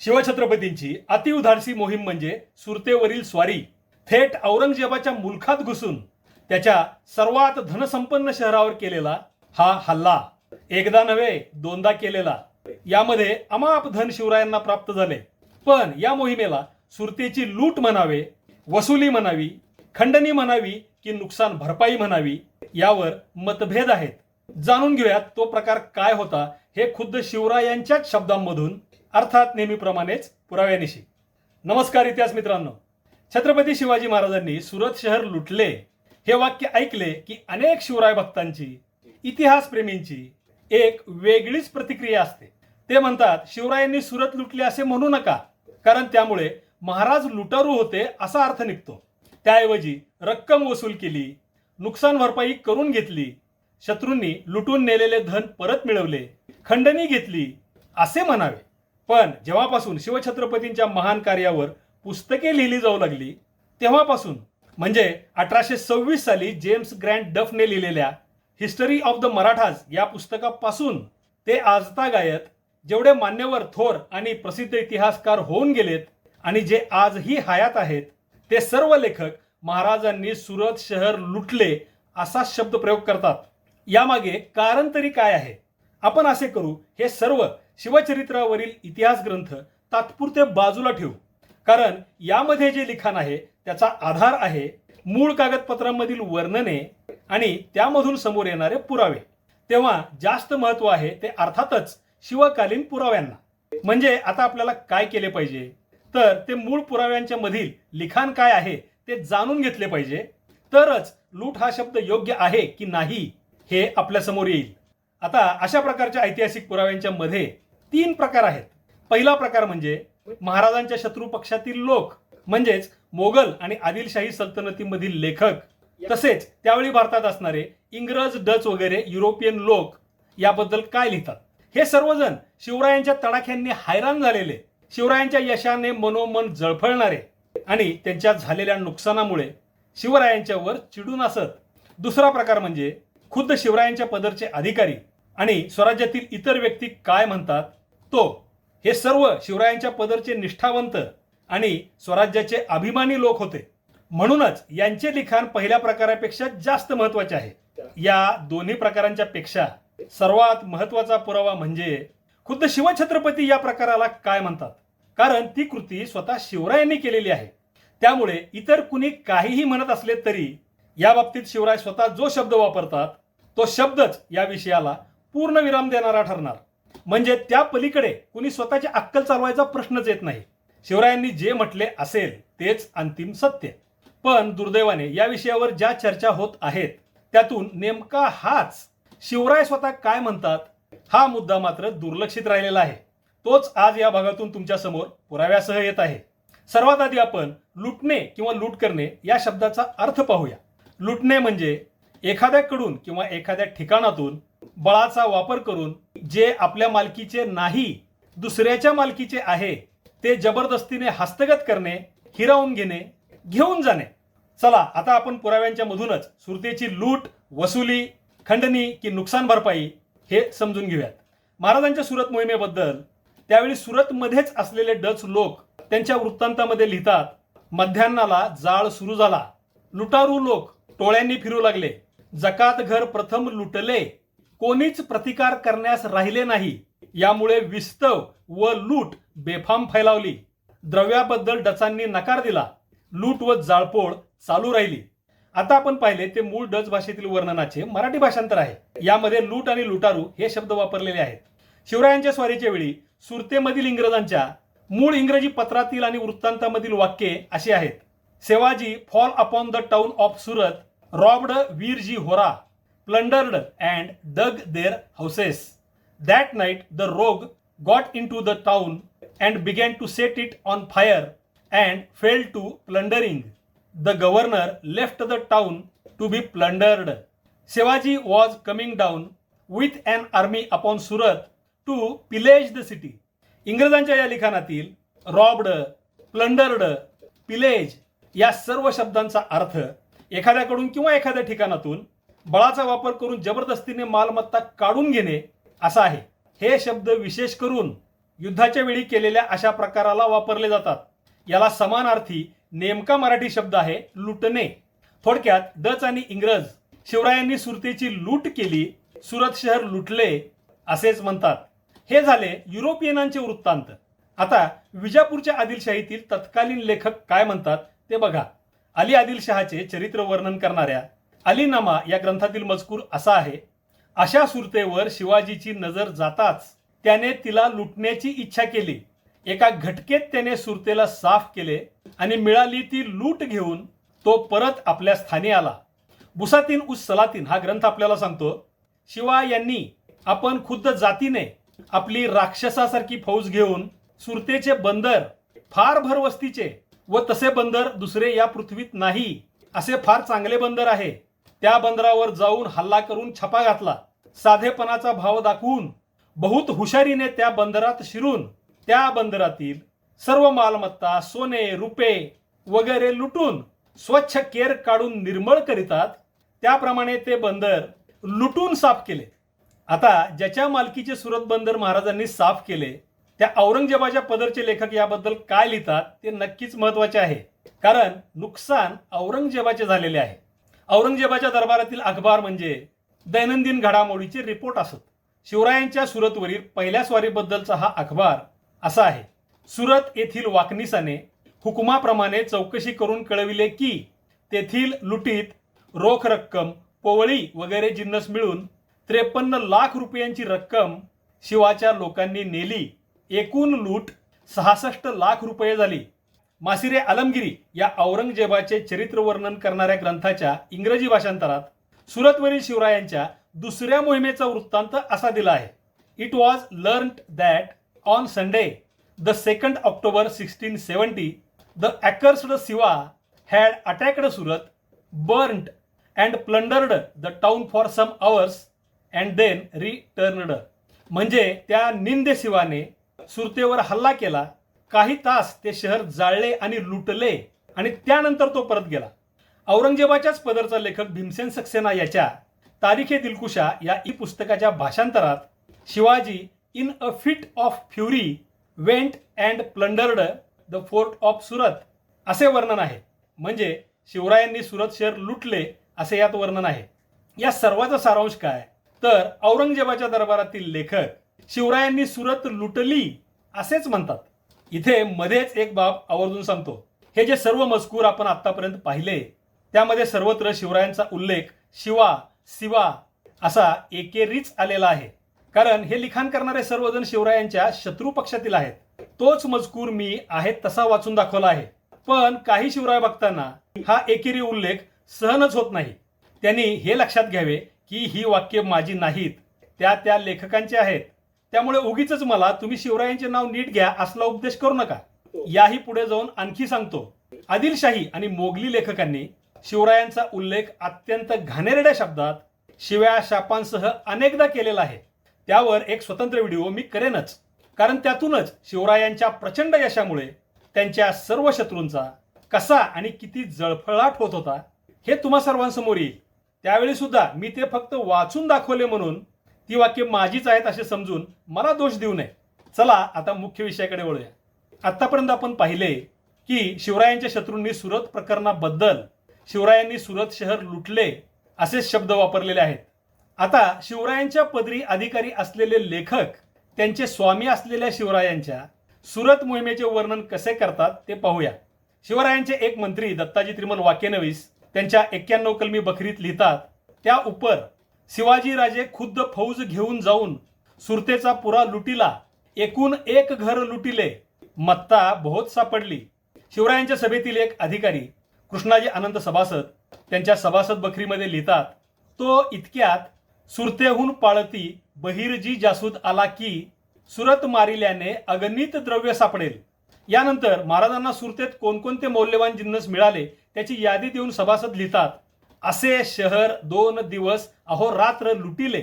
शिवछत्रपतींची अतिउधारसी मोहीम म्हणजे सुरतेवरील स्वारी. थेट औरंगजेबाच्या मुलखात घुसून त्याच्या सर्वात धनसंपन्न शहरावर केलेला हा हल्ला. एकदा नव्हे दोनदा केलेला. यामध्ये अमाप धन शिवरायांना प्राप्त झाले. पण या मोहिमेला सुरतेची लूट म्हणावे वसुली म्हणावी खंडणी म्हणावी की नुकसान भरपाई म्हणावी यावर मतभेद आहेत. जाणून घेऊयात तो प्रकार काय होता हे खुद्द शिवरायांच्याच शब्दांमधून अर्थात नेहमीप्रमाणेच पुराव्यानिशी. नमस्कार इतिहास मित्रांनो. छत्रपती शिवाजी महाराजांनी सुरत शहर लुटले. हे वाक्य ऐकले की अनेक शिवराय भक्तांची इतिहासप्रेमींची एक वेगळीच प्रतिक्रिया असते. ते म्हणतात शिवरायांनी सुरत लुटले असे म्हणू नका कारण त्यामुळे महाराज लुटारू होते असा अर्थ निघतो. त्याऐवजी रक्कम वसूल केली नुकसान भरपाई करून घेतली शत्रूंनी लुटून नेलेले धन परत मिळवले खंडणी घेतली असे म्हणावे. पण जेव्हापासून शिवछत्रपतींच्या महान कार्यावर पुस्तके लिहिली जाऊ लागली तेव्हापासून म्हणजे अठराशे सव्वीस साली जेम्स ग्रँड डफने लिहिलेल्या हिस्टरी ऑफ द मराठाज या पुस्तकापासून ते आजता गायत जेवढे मान्यवर थोर आणि प्रसिद्ध इतिहासकार होऊन गेलेत आणि जे आजही हयात आहेत ते सर्व लेखक महाराजांनी सुरत शहर लुटले असा शब्द प्रयोग करतात. यामागे कारण तरी काय आहे? आपण असे करू हे सर्व शिवचरित्रावरील इतिहास ग्रंथ तात्पुरते बाजूला ठेवू. कारण यामध्ये जे लिखाण आहे त्याचा आधार आहे मूळ कागदपत्रांमधील वर्णने आणि त्यामधून समोर येणारे पुरावे. तेव्हा जास्त महत्त्व आहे ते अर्थातच शिवकालीन पुराव्यांना. म्हणजे आता आपल्याला काय केले पाहिजे? तर ते मूळ पुराव्यांच्या मधील लिखाण काय आहे ते जाणून घेतले पाहिजे. तरच लूट हा शब्द योग्य आहे की नाही हे आपल्यासमोर येईल. आता अशा प्रकारच्या ऐतिहासिक पुराव्यांच्या मध्ये तीन प्रकार आहेत. पहिला प्रकार म्हणजे महाराजांच्या शत्रू पक्षातील लोक म्हणजेच मोगल आणि आदिलशाही सल्तनतीमधील लेखक. तसेच त्यावेळी भारतात असणारे इंग्रज डच वगैरे युरोपियन लोक याबद्दल काय लिहितात? हे सर्वजण शिवरायांच्या तडाख्यांनी हैराण झालेले शिवरायांच्या यशाने मनोमन जळफळणारे आणि त्यांच्या झालेल्या नुकसानामुळे शिवरायांच्यावर चिडून असत. दुसरा प्रकार म्हणजे खुद्द शिवरायांच्या पदरचे अधिकारी आणि स्वराज्यातील इतर व्यक्ती काय म्हणतात? तो. हे सर्व शिवरायांच्या पदरचे निष्ठावंत आणि स्वराज्याचे अभिमानी लोक होते. म्हणूनच यांचे लिखाण पहिल्या प्रकारापेक्षा जास्त महत्त्वाचे आहे. या दोन्ही प्रकारांच्या पेक्षा सर्वात महत्त्वाचा पुरावा म्हणजे खुद्द शिवछत्रपती या प्रकाराला काय म्हणतात? कारण ती कृती स्वतः शिवरायांनी केलेली आहे. त्यामुळे इतर कुणी काहीही म्हणत असले तरी या बाबतीत शिवराय स्वतः जो शब्द वापरतात तो शब्दच या विषयाला पूर्ण विराम देणारा ठरणार. म्हणजे त्या पलीकडे कुणी स्वतःची अक्कल चालवायचा प्रश्नच येत नाही. शिवरायांनी जे म्हटले असेल तेच अंतिम सत्य. पण दुर्दैवाने या विषयावर ज्या चर्चा होत आहेत त्यातून नेमका हाच. शिवराय स्वतः काय म्हणतात? हा मुद्दा मात्र दुर्लक्षित राहिलेला आहे. तोच आज या भागातून तुमच्यासमोर पुराव्यासह येत आहे. सर्वात आधी आपण लुटणे किंवा लूट करणे या शब्दाचा अर्थ पाहूया. लुटणे म्हणजे एखाद्याकडून किंवा एखाद्या ठिकाणातून बळाचा वापर करून जे आपल्या मालकीचे नाही दुसऱ्याच्या मालकीचे आहे ते जबरदस्तीने हस्तगत करणे हिरावून घेणे घेऊन जाणे. चला आता आपण पुराव्यांच्या मधूनच सुरतेची लूट वसुली खंडणी की नुकसान भरपाई हे समजून घेऊयात. महाराजांच्या सुरत मोहिमेबद्दल त्यावेळी सुरतमध्येच असलेले डच लोक त्यांच्या वृत्तांतामध्ये लिहितात मध्यान्नाला जाळ सुरू झाला. लुटारू लोक टोळ्यांनी फिरू लागले. जकात घर प्रथम लुटले. कोणीच प्रतिकार करण्यास राहिले नाही. यामुळे विस्तव व लूट बेफाम फैलावली. द्रव्याबद्दल डचांनी नकार दिला. लूट व जाळपोळ चालू राहिली. आता आपण पाहिले ते मूळ डच भाषेतील वर्णनाचे मराठी भाषांतर आहे. यामध्ये लूट आणि लुटारू हे शब्द वापरलेले आहेत. शिवरायांच्या स्वारीच्या वेळी सुरतेमधील इंग्रजांच्या मूळ इंग्रजी पत्रातील आणि वृत्तांतामधील वाक्ये अशी आहेत. Sevaji fall upon the town of Surat robbed Virji Hora plundered and dug their houses. That night the rogue got into the town and began to set it on fire and fell to plundering. The governor left the town to be plundered. Shivaji was coming down with an army upon Surat to pillage the city. इंग्रजांच्या या लिखाणातील रॉबड plundered pillage या सर्व शब्दांचा अर्थ एखाद्याकडून किंवा एखाद्या ठिकाणातून बळाचा वापर करून जबरदस्तीने मालमत्ता काढून घेणे असा आहे. हे शब्द विशेष करून युद्धाच्या वेळी केलेल्या अशा प्रकाराला वापरले जातात. याला समानार्थी नेमका मराठी शब्द आहे लुटणे. थोडक्यात डच आणि इंग्रज शिवरायांनी सुरतेची लूट केली सुरत शहर लुटले असेच म्हणतात. हे झाले युरोपियनांचे वृत्तांत. आता विजापूरच्या आदिलशाहीतील तत्कालीन लेखक काय म्हणतात ते बघा. अली आदिलशहाचे चरित्र वर्णन करणाऱ्या अलीनामा या ग्रंथातील मजकूर असा आहे अशा सुरतेवर शिवाजीची नजर जाताच त्याने तिला लुटण्याची इच्छा केली. एका घटकेत त्याने सुरतेला साफ केले आणि मिळाली ती लूट घेऊन तो परत आपल्या स्थानी आला. बुसातीन उस सलातीन हा ग्रंथ आपल्याला सांगतो शिवा यांनी आपण खुद्द जातीने आपली राक्षसासारखी फौज घेऊन सुरतेचे बंदर फार भरवस्तीचे व तसे बंदर दुसरे या पृथ्वीत नाही असे फार चांगले बंदर आहे. त्या बंदरावर जाऊन हल्ला करून छपा घातला. साधेपणाचा भाव दाखवून बहुत हुशारीने त्या बंदरात शिरून त्या बंदरातील सर्व मालमत्ता सोने रुपे वगैरे लुटून स्वच्छ केर काढून निर्मळ करीतात. त्याप्रमाणे ते बंदर लुटून साफ केले. आता ज्याच्या मालकीचे सुरत बंदर महाराजांनी साफ केले त्या औरंगजेबाच्या पदरचे लेखक याबद्दल काय लिहितात ते नक्कीच महत्त्वाचे आहे. कारण नुकसान औरंगजेबाचे झालेले आहे. औरंगजेबाच्या दरबारातील अखबार म्हणजे दैनंदिन घडामोडीचे रिपोर्ट असत. शिवरायांच्या सुरतवरील पहिल्या स्वारीबद्दलचा हा अखबार असा आहे. सुरत येथील वाकनिसाने हुकुमाप्रमाणे चौकशी करून कळविले की तेथील लुटीत रोख रक्कम पोवळी वगैरे जिन्नस मिळून त्रेपन्न लाख रुपयांची रक्कम शिवाच्या लोकांनी नेली. एकूण लूट सहासष्ट लाख रुपये झाली. मासिरे आलमगिरी या औरंगजेबाचे चरित्र वर्णन करणाऱ्या ग्रंथाच्या इंग्रजी भाषांतरात सुरतवरील शिवरायांच्या दुसऱ्या मोहिमेचा वृत्तांत असा दिला आहे. It was learn that on Sunday the second October sixteen seventy the accursed Shiva had attacked Surat burned and plundered the town for some hours and then returned म्हणजे त्या निंदे शिवाने सुरतेवर हल्ला केला काही तास ते शहर जाळले आणि लुटले आणि त्यानंतर तो परत गेला. औरंगजेबाच्याच पदरचा लेखक भीमसेन सक्सेना याच्या तारीखे दिलकुशा या ई पुस्तकाच्या भाषांतरात Shivaji in a fit of fury went and plundered the fort of Surat असे वर्णन आहे. म्हणजे शिवरायांनी सुरत शहर लुटले असे यात वर्णन आहे. या सर्वाचा सारांश काय? तर औरंगजेबाच्या दरबारातील लेखक शिवरायांनी सुरत लुटली असेच म्हणतात. इथे मध्येच एक बाब आवर्जून सांगतो. हे जे सर्व मजकूर आपण आतापर्यंत पाहिले त्यामध्ये सर्वत्र शिवरायांचा उल्लेख शिवा शिवा असा एकेरीच आलेला आहे. कारण हे लिखाण करणारे सर्वजण शिवरायांच्या शत्रू पक्षातील आहेत. तोच मजकूर मी आहे तसा वाचून दाखवला आहे. पण काही शिवराय बघताना हा एकेरी उल्लेख सहनच होत नाही. त्यांनी हे लक्षात घ्यावे की ही वाक्य माझी नाहीत. त्या त्या लेखकांची आहेत. त्यामुळे उगीच मला तुम्ही शिवरायांचे नाव नीट घ्या असला उपदेश करू नका. याही पुढे जाऊन आणखी सांगतो. आदिलशाही आणि मोगली लेखकांनी शिवरायांचा उल्लेख अत्यंत घाणेरड्या शब्दात शिव्या शापांसह अनेकदा केलेला आहे. त्यावर एक स्वतंत्र व्हिडिओ मी करेनच. कारण त्यातूनच शिवरायांच्या प्रचंड यशामुळे त्यांच्या सर्व शत्रूंचा कसा आणि किती जळफळाट होत होता हे तुम्हा सर्वांसमोर येईल. त्यावेळी सुद्धा मी ते फक्त वाचून दाखवले म्हणून ती वाक्य माझीच आहेत असे समजून मला दोष देऊ नये. चला आता मुख्य विषयाकडे वळूया. आतापर्यंत आपण पाहिले की शिवरायांच्या शत्रूंनी सुरत प्रकरणाबद्दल शिवरायांनी सुरत शहर लुटले असे शब्द वापरलेले आहेत. आता शिवरायांच्या पदरी अधिकारी असलेले लेखक त्यांचे स्वामी असलेल्या शिवरायांच्या सुरत मोहिमेचे वर्णन कसे करतात ते पाहूया. शिवरायांचे एक मंत्री दत्ताजी त्रिमल वाक्यनवीस त्यांच्या एक्क्याण्णव कलमी बखरीत लिहितात त्या उपर शिवाजीराजे खुद्द फौज घेऊन जाऊन सुरतेचा पुरा लुटिला. एकूण एक घर लुटिले. मत्ता बहुत सापडली शिवरायांच्या सभेतील एक अधिकारी कृष्णाजी आनंद सभासद त्यांच्या सभासद बखरीमध्ये लिहितात तो इतक्यात सुरतेहून पाळती बहिरजी जासूद आला की सुरत मारिल्याने अगणित द्रव्य सापडेल. यानंतर महाराजांना सुरतेत कोणकोणते मौल्यवान जिन्नस मिळाले त्याची यादी देऊन सभासद लिहितात असे शहर दोन दिवस अहोरात्र लुटिले.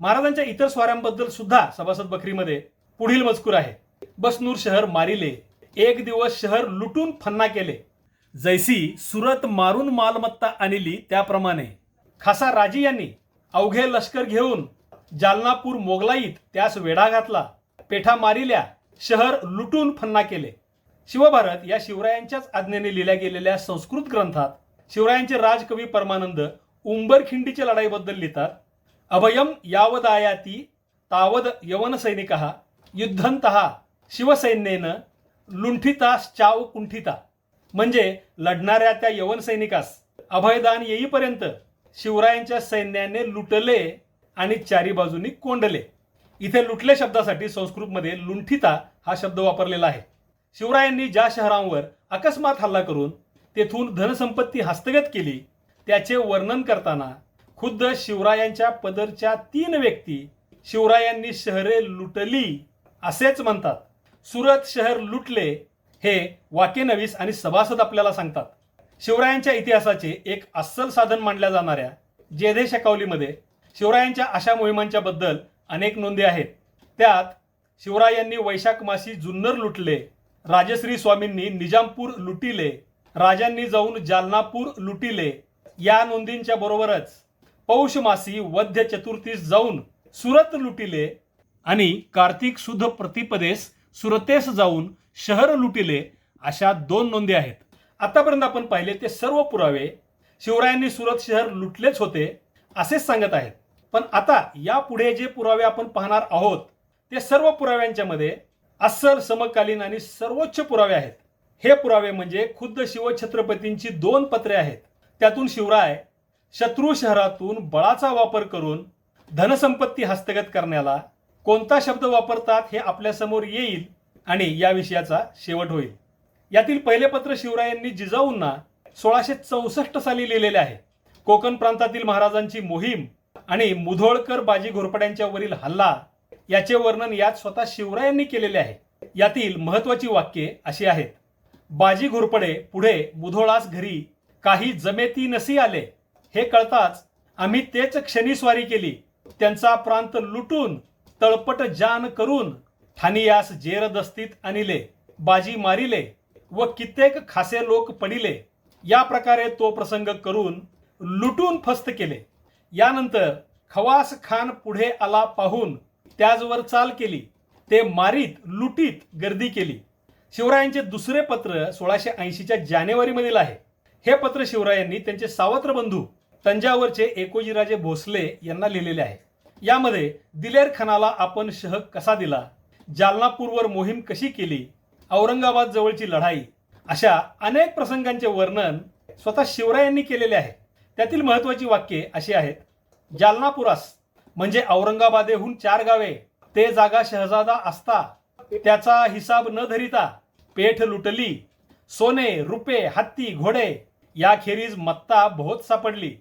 महाराजांच्या इतर स्वाऱ्यांबद्दल सुद्धा सभासद बकरीमध्ये पुढील मजकूर आहे. बसनूर शहर मारिले. एक दिवस शहर लुटून फन्ना केले. जैसी सुरत मारून मालमत्ता आणली त्याप्रमाणे. खासा राजी यांनी अवघे लष्कर घेऊन जालनापूर मोगलाईत त्यास वेढा घातला. पेठा मारिल्या शहर लुटून फन्ना केले. शिवभारत या शिवरायांच्याच आज्ञेने लिहिल्या गेलेल्या संस्कृत ग्रंथात शिवरायांचे राजकवी परमानंद उंबरखिंडीच्या लढाईबद्दल लिहितात अभयम यावदायाती तावद यवन सैनिक युद्धंत शिवसैन्येनं लुंठिताश्चाव कुंठिता म्हणजे लढणाऱ्या त्या यवन सैनिकास अभयदान येईपर्यंत शिवरायांच्या सैन्याने लुटले आणि चारी बाजूनी कोंडले. इथे लुटले शब्दासाठी संस्कृतमध्ये लुंठिता हा शब्द वापरलेला आहे. शिवरायांनी ज्या शहरांवर अकस्मात हल्ला करून तेथून धनसंपत्ती हस्तगत केली. त्याचे वर्णन करताना खुद्द शिवरायांच्या पदरच्या तीन व्यक्ती शिवरायांनी शहरे लुटली असेच म्हणतात. सुरत शहर लुटले हे वाक्यनवीस आणि सभासद आपल्याला सांगतात. शिवरायांच्या इतिहासाचे एक अस्सल साधन मानल्या जाणाऱ्या जेधे शकावलीमध्ये शिवरायांच्या अशा मोहिमांच्या बद्दल अनेक नोंदी आहेत. त्यात शिवरायांनी वैशाख मासी जुन्नर लुटले राजश्री स्वामींनी निजामपूर लुटिले राजांनी जाऊन जालनापूर लुटिले. या नोंदींच्या बरोबरच पौषमासी वद्य चतुर्थीस जाऊन सुरत लुटिले आणि कार्तिक शुद्ध प्रतिपदेस सुरतेस जाऊन शहर लुटिले अशा दोन नोंदी आहेत. आतापर्यंत आपण पाहिले ते सर्व पुरावे. शिवरायांनी सुरत शहर लुटलेच होते असेच सांगत आहेत. पण आता यापुढे जे पुरावे आपण पाहणार आहोत ते सर्व पुराव्यांच्या मध्ये अस्सल समकालीन आणि सर्वोच्च पुरावे आहेत. हे पुरावे म्हणजे खुद्द शिवछत्रपतींची दोन पत्रे आहेत. त्यातून शिवराय शत्रू शहरातून बळाचा वापर करून धनसंपत्ती हस्तगत करण्याला कोणता शब्द वापरतात हे आपल्यासमोर येईल आणि या विषयाचा शेवट होईल. यातील पहिले पत्र शिवरायांनी जिजाऊंना सोळाशे चौसष्ट साली लिहिलेले आहे. कोकण प्रांतातील महाराजांची मोहीम आणि मुधोळकर बाजी घोरपड्यांच्या वरील हल्ला याचे वर्णन यात स्वतः शिवरायांनी केलेले आहे. यातील महत्वाची वाक्ये अशी आहेत. बाजी घोरपडे पुढे मुधोळास घरी काही जमेती नसी आले. हे कळताच आम्ही तेच क्षणी स्वारी केली. त्यांचा प्रांत लुटून तळपट जान करून ठानियास जेरदस्तीत दस्तीत आणिले. बाजी मारिले व कित्येक खासे लोक पडिले या प्रकारे तो प्रसंग करून लुटून फस्त केले. यानंतर खवास खान पुढे आला पाहून त्याचवर चाल केली. ते मारीत लुटीत गर्दी केली. शिवरायांचे दुसरे पत्र सोळाशे ऐंशीच्या जानेवारीमधील आहे. हे पत्र शिवरायांनी त्यांचे सावत्र बंधू तंजावरचे एकोजीराजे भोसले यांना लिहिलेले आहे. यामध्ये दिलेर खानाला आपण शह कसा दिला? जालनापूरवर मोहीम कशी केली? औरंगाबाद जवळची लढाई? अशा अनेक प्रसंगांचे वर्णन स्वतः शिवरायांनी केलेले आहे. त्यातील महत्वाची वाक्ये अशी आहेत. जालनापुरास म्हणजे औरंगाबादेहून चार गावे ते जागा शहजादा असता त्याचा हिसाब न धरिता पेठ लुटली सोने रुपे हत्ती घोडे याखेरीज मत्ता बहुत सापडली.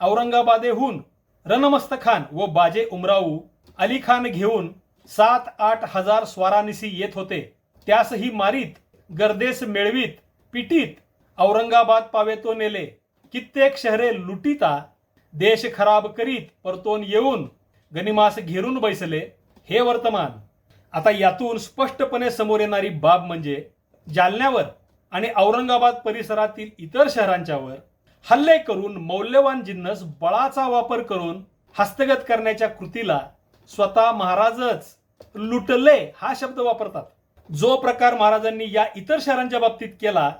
औरंगाबादेहून रणमस्त खान व बाजे उमराऊ अली खान घेऊन सात आठ हजार स्वारानिसी येत होते. त्यासही मारीत गर्देस मिळवीत पिटीत औरंगाबाद पावेतो नेले. कित्येक शहरे लुटीता देश खराब करीत परतोन येऊन गनिमास घेरून बैसले. हे वर्तमान. आता यातून स्पष्टपणे समोर येणारी बाब म्हणजे जालन्यावर आणि औरंगाबाद परिसरातील इतर शहरांच्यावर हल्ले करून मौल्यवान जिन्नस बळाचा वापर करून हस्तगत करण्याच्या कृतीला स्वतः महाराजच लुटले हा शब्द वापरतात. जो प्रकार महाराजांनी या इतर शहरांच्या बाबतीत केला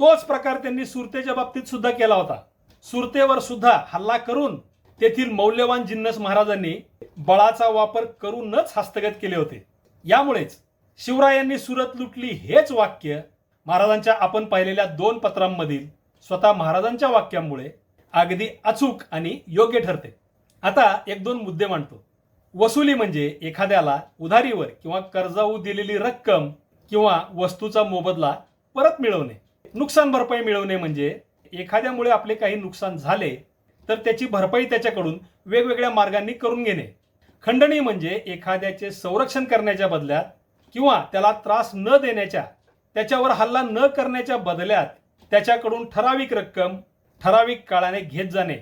तोच प्रकार त्यांनी सुरतेच्या बाबतीत सुद्धा केला होता. सुरतेवर सुद्धा हल्ला करून तेथील मौल्यवान जिन्नस महाराजांनी बळाचा वापर करूनच हस्तगत केले होते. यामुळेच शिवरायांनी सुरत लुटली हेच वाक्य महाराजांच्या आपण पाहिलेल्या दोन पत्रांमधील स्वतः महाराजांच्या वाक्यामुळे अगदी अचूक आणि योग्य ठरते. आता एक दोन मुद्दे मांडतो. वसुली म्हणजे एखाद्याला उधारीवर किंवा कर्जाऊ दिलेली रक्कम किंवा वस्तूचा मोबदला परत मिळवणे. नुकसान भरपाई मिळवणे म्हणजे एखाद्यामुळे आपले काही नुकसान झाले तर त्याची भरपाई त्याच्याकडून वेगवेगळ्या मार्गांनी करून घेणे. खंडणी म्हणजे एखाद्याचे संरक्षण करण्याच्या बदल्यात किंवा त्याला त्रास न देण्याच्या त्याच्यावर हल्ला न करण्याच्या बदल्यात त्याच्याकडून ठराविक रक्कम ठराविक काळाने घेत जाणे.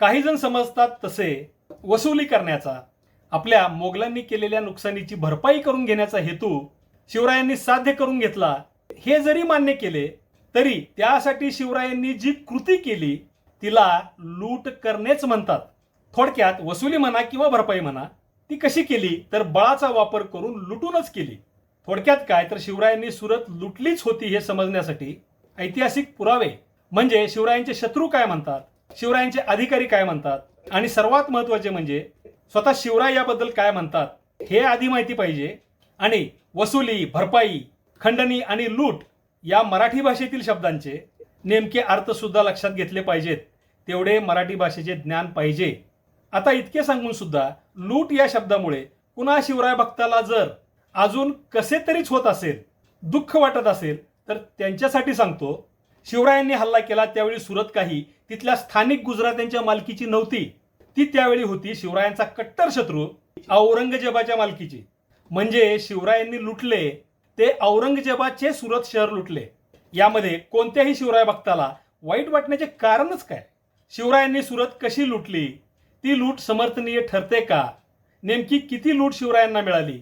काही जण समजतात तसे वसुली करण्याचा आपल्या मोगलांनी केलेल्या नुकसानीची भरपाई करून घेण्याचा हेतू शिवरायांनी साध्य करून घेतला. हे जरी मान्य केले तरी त्यासाठी शिवरायांनी जी कृती केली तिला लूट करणेच म्हणतात. थोडक्यात वसुली म्हणा किंवा भरपाई म्हणा ती कशी केली? तर बळाचा वापर करून लुटूनच केली. थोडक्यात काय? तर शिवरायांनी सुरत लुटलीच होती हे समजण्यासाठी ऐतिहासिक पुरावे. म्हणजे शिवरायांचे शत्रू काय म्हणतात? शिवरायांचे अधिकारी काय म्हणतात? आणि सर्वात महत्त्वाचे म्हणजे स्वतः शिवराय याबद्दल काय म्हणतात? हे आधी माहिती पाहिजे. आणि वसुली भरपाई खंडणी आणि लूट या मराठी भाषेतील शब्दांचे नेमके अर्थसुद्धा लक्षात घेतले पाहिजेत. तेवढे मराठी भाषेचे ज्ञान पाहिजे. आता इतके सांगून सुद्धा लूट या शब्दामुळे पुन्हा शिवराय भक्ताला जर अजून कसे तरीच होत असेल दुःख वाटत असेल तर त्यांच्यासाठी सांगतो शिवरायांनी हल्ला केला त्यावेळी सुरत काही तिथल्या स्थानिक गुजरात्यांच्या मालकीची नव्हती. ती त्यावेळी होती शिवरायांचा कट्टर शत्रू औरंगजेबाच्या मालकीची. म्हणजे शिवरायांनी लुटले ते औरंगजेबाचे सुरत शहर लुटले. यामध्ये कोणत्याही शिवराय भक्ताला वाईट वाटण्याचे कारणच काय? शिवरायांनी सुरत कशी लुटली? ती लूट समर्थनीय ठरते का? नेमकी किती लूट शिवरायांना मिळाली?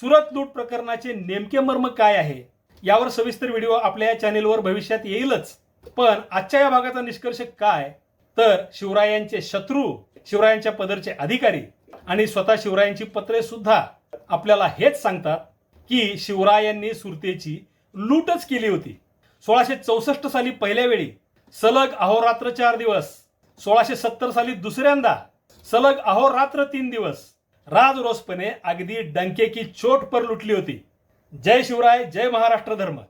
सुरत लूट प्रकरणाचे नेमके मर्म काय आहे? यावर सविस्तर व्हिडिओ आपल्या या चॅनेलवर भविष्यात येईलच. पण आजच्या या भागाचा निष्कर्ष काय? तर शिवरायांचे शत्रू शिवरायांच्या पदरचे अधिकारी आणि स्वतः शिवरायांची पत्रे सुद्धा आपल्याला हेच सांगतात की शिवरायांनी सुरतेची लूटच केली होती. सोळाशे चौसष्ट साली पहिल्या वेळी सलग अहोरात्र चार दिवस सोळाशे सत्तर साली दुसऱ्यांदा सलग अहोरात्र तीन दिवस. राजरोसपणे अगदी डंके की चोट पर लुटली होती. जय शिवराय जय महाराष्ट्र धर्म.